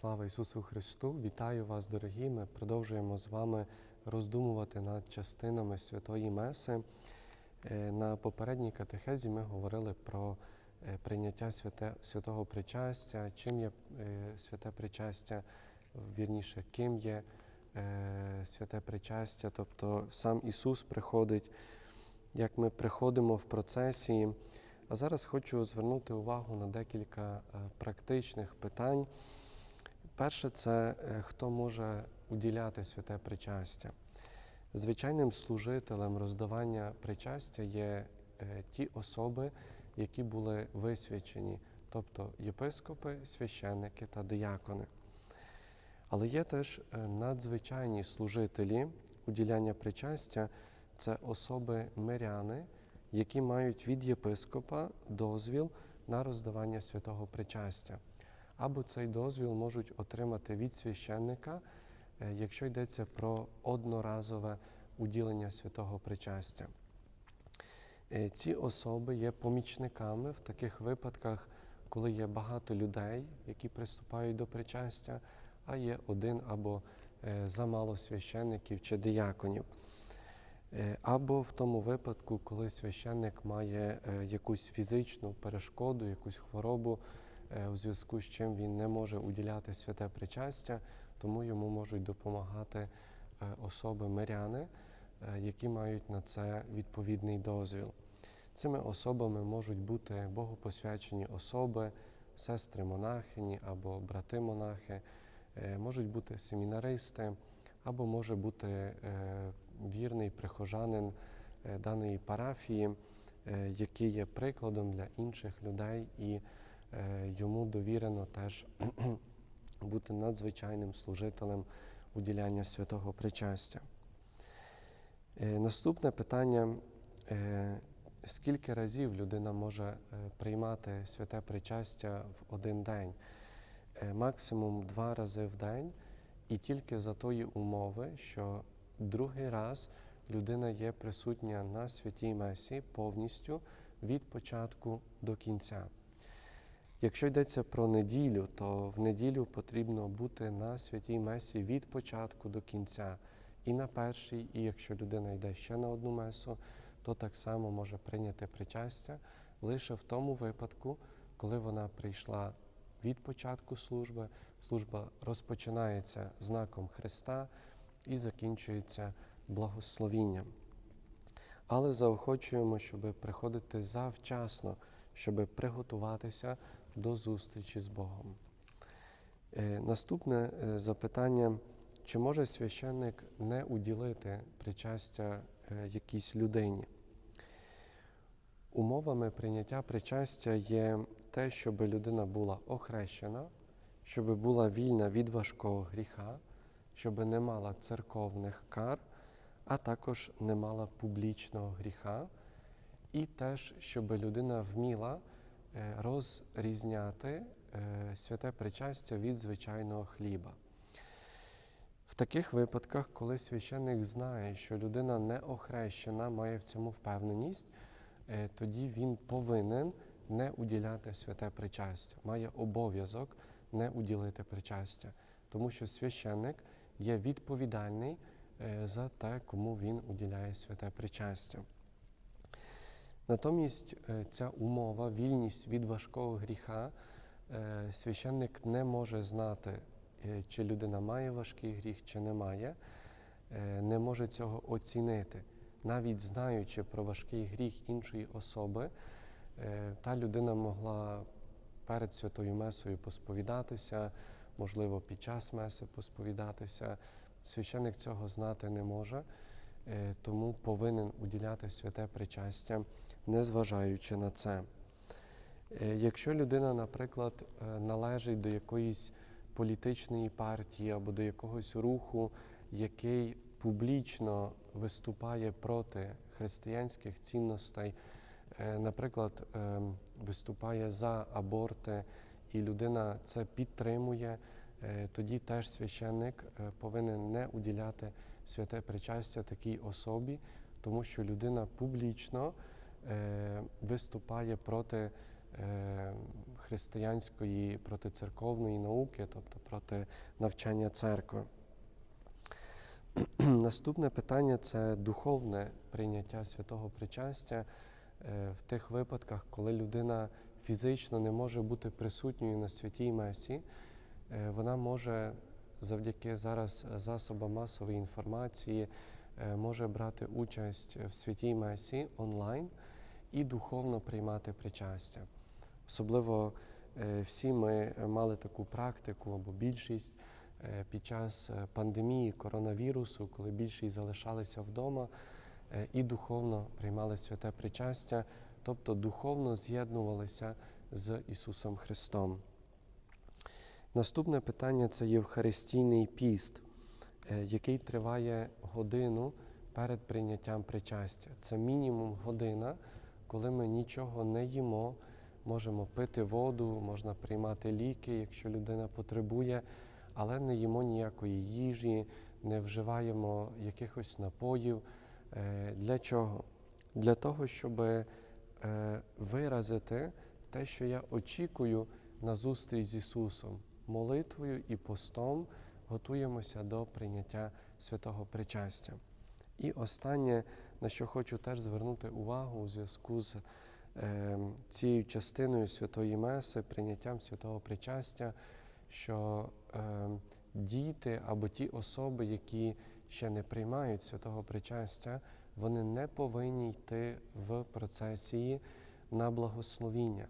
Слава Ісусу Христу! Вітаю вас, дорогі! Ми продовжуємо з вами роздумувати над частинами Святої Меси. Е, На попередній катехезі ми говорили про е, прийняття святе, святого причастя, чим є е, святе причастя, вірніше, ким є святе причастя, тобто сам Ісус приходить, як ми приходимо в процесії. А зараз хочу звернути увагу на декілька практичних питань. Перше, це е, хто може уділяти святе причастя. Звичайним служителем роздавання причастя є е, ті особи, які були висвячені, тобто єпископи, священники та диякони. Але є теж е, надзвичайні служителі уділяння причастя це особи миряни, які мають від єпископа дозвіл на роздавання святого причастя. Або цей дозвіл можуть отримати від священника, е, якщо йдеться про одноразове уділення святого причастя. Е, Ці особи є помічниками в таких випадках, коли є багато людей, які приступають до причастя, а є один або е, замало священників чи дияконів. Або в тому випадку, коли священник має якусь фізичну перешкоду, якусь хворобу, у зв'язку з чим він не може уділяти святе причастя, тому йому можуть допомагати е, особи миряни, е, які мають на це відповідний дозвіл. Цими особами можуть бути богопосвячені особи, сестри монахині або брати монахи, е, можуть бути семінаристи, або може бути е, вірний прихожанин е, даної парафії, е, який є прикладом для інших людей, і е, йому довірено теж бути надзвичайним служителем уділяння святого причастя. Е, Наступне питання: е, скільки разів людина може е, приймати святе причастя в один день? Е, Максимум два рази в день, і тільки за тої умови, що другий раз людина є присутня на святій месі повністю від початку до кінця. Якщо йдеться про неділю, то в неділю потрібно бути на святій месі від початку до кінця. І на першій, і якщо людина йде ще на одну месу, то так само може прийняти причастя лише в тому випадку, коли вона прийшла від початку служби, служба розпочинається знаком Христа і закінчується благословінням. Але заохочуємо, щоб приходити завчасно, щоб приготуватися до зустрічі з Богом. Е, Наступне е, запитання: чи може священник не уділити причастя е, якійсь людині? Умовами прийняття причастя є те, щоб людина була охрещена, щоб була вільна від важкого гріха, щоб не мала церковних кар, а також не мала публічного гріха, і теж, щоб людина вміла е, розрізняти е, святе причастя від звичайного хліба. В таких випадках, коли священник знає, що людина не охрещена, має в цьому впевненість, е, тоді він повинен не уділяти святе причастя, має обов'язок не уділити причастя, тому що священник є відповідальний за те, кому він уділяє святе причастя. Натомість е, ця умова, вільність від важкого гріха, е, священник не може знати, е, чи людина має важкий гріх, чи не має, не може цього оцінити. Навіть знаючи про важкий гріх іншої особи, та людина могла перед святою Месою посповідатися, можливо, під час Меси посповідатися. Священник цього знати не може, тому повинен уділяти святе причастя, незважаючи на це. Е, Якщо людина, наприклад, е, належить до якоїсь політичної партії або до якогось руху, який публічно виступає проти християнських цінностей, е, наприклад, виступає за аборти, і людина це підтримує, тоді теж священник повинен не уділяти святе причастя такій особі, тому що людина публічно виступає проти е, християнської протицерковної науки, тобто проти навчання церкви. Наступне питання це духовне прийняття святого причастя е, в тих випадках, коли людина фізично не може бути присутньою на святій месі. Е, Вона може завдяки зараз засобам масової інформації е, може брати участь в святій месі онлайн і духовно приймати причастя. Особливо е, всі ми мали таку практику або більшість е, під час е, пандемії коронавірусу, коли більшість залишалися вдома е, і духовно приймали святе причастя, тобто духовно з'єднувалися з Ісусом Христом. Наступне питання це Євхаристійний піст, е, який триває годину перед прийняттям причастя. Це мінімум година, коли ми нічого не їмо, можемо пити воду, можна приймати ліки, якщо людина потребує, але не їмо ніякої їжі, не вживаємо якихось напоїв. Е, Для чого? Для того, щоб е, виразити те, що я очікую на зустріч з Ісусом. Молитвою і постом готуємося до прийняття святого причастя. І останнє, на що хочу теж звернути увагу у зв'язку з е, цією частиною святої Меси, прийняттям святого причастя, що е, діти або ті особи, які ще не приймають святого причастя, вони не повинні йти в процесії на благословіння.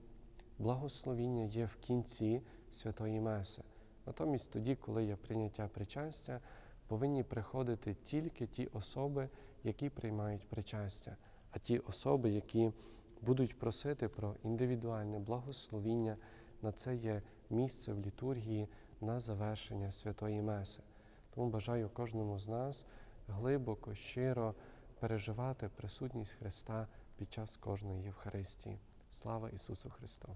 Благословіння є в кінці святої Меси. Натомість тоді, коли є прийняття причастя, повинні приходити тільки ті особи, які приймають причастя, а ті особи, які будуть просити про індивідуальне благословіння, на це є місце в літургії на завершення святої Меси. Тому бажаю кожному з нас глибоко, щиро переживати присутність Христа під час кожної Євхаристії. Слава Ісусу Христу!